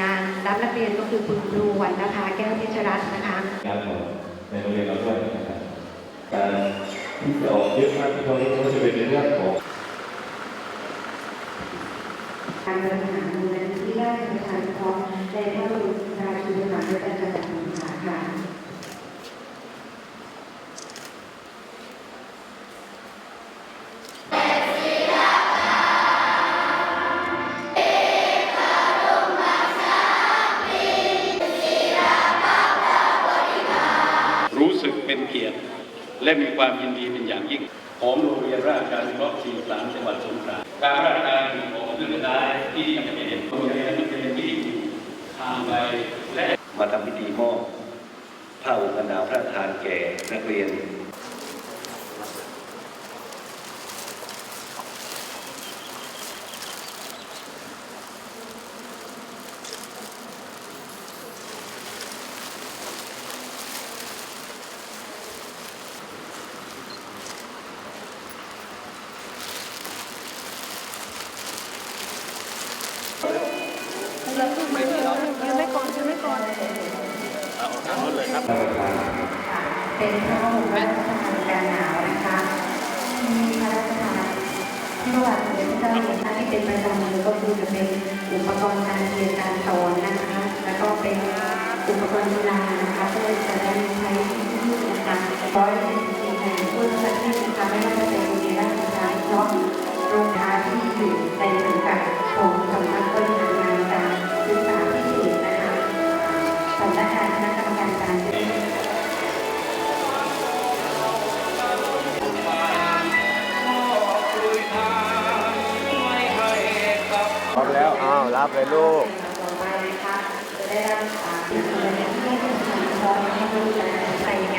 งานรับนักเรียนก็คือคุณครูวันนภาแก้วเพชรรัตน์นะคะงานของในโรงเรียนเราด้วยนะครับการที่จะออกเยอะมากที่ตอนนี้ก็จะเป็นในเรื่องของการบริหารมูลนิธิราชประชานุเคราะห์ในพระบรม เป็นเกียรติ และมีความยินดีเป็นอย่างยิ่ง ของโรงเรียนราชการเคราะห์43จังหวัดสงขลาการราชการของเรื่องได้ที่จำเป็นโรงเรียนนักเรียนที่ทางไปและมาทำพิธีมอบผ้าอุปนาพระทานแก่นักเรียน เป็นพระบรมราชทานการหนาวนะคะมีพระราชทานที่ว่าสมเด็จพระเจ้าอยู่หัวที่เป็นประจำเลยก็คือจะเป็นอุปกรณ์การเรียนการสอนนะคะ แล้วก็เป็นอุปกรณ์กีฬานะคะเพื่อจะได้ใช้ที่นี่นะคะร้อย รงทานที่อยู่ในสังกัดของสำนักบริหารงานการศึกษาพิเศษนะคะสำนักงานคณะกรรมการการศึกษาพร้อมแล้ว อ้าว รับเลยลูกต่อไปนะคะจะได้รับสารที่เป็นที่ให้ผู้ชมพร้อมให้รู้กันใส่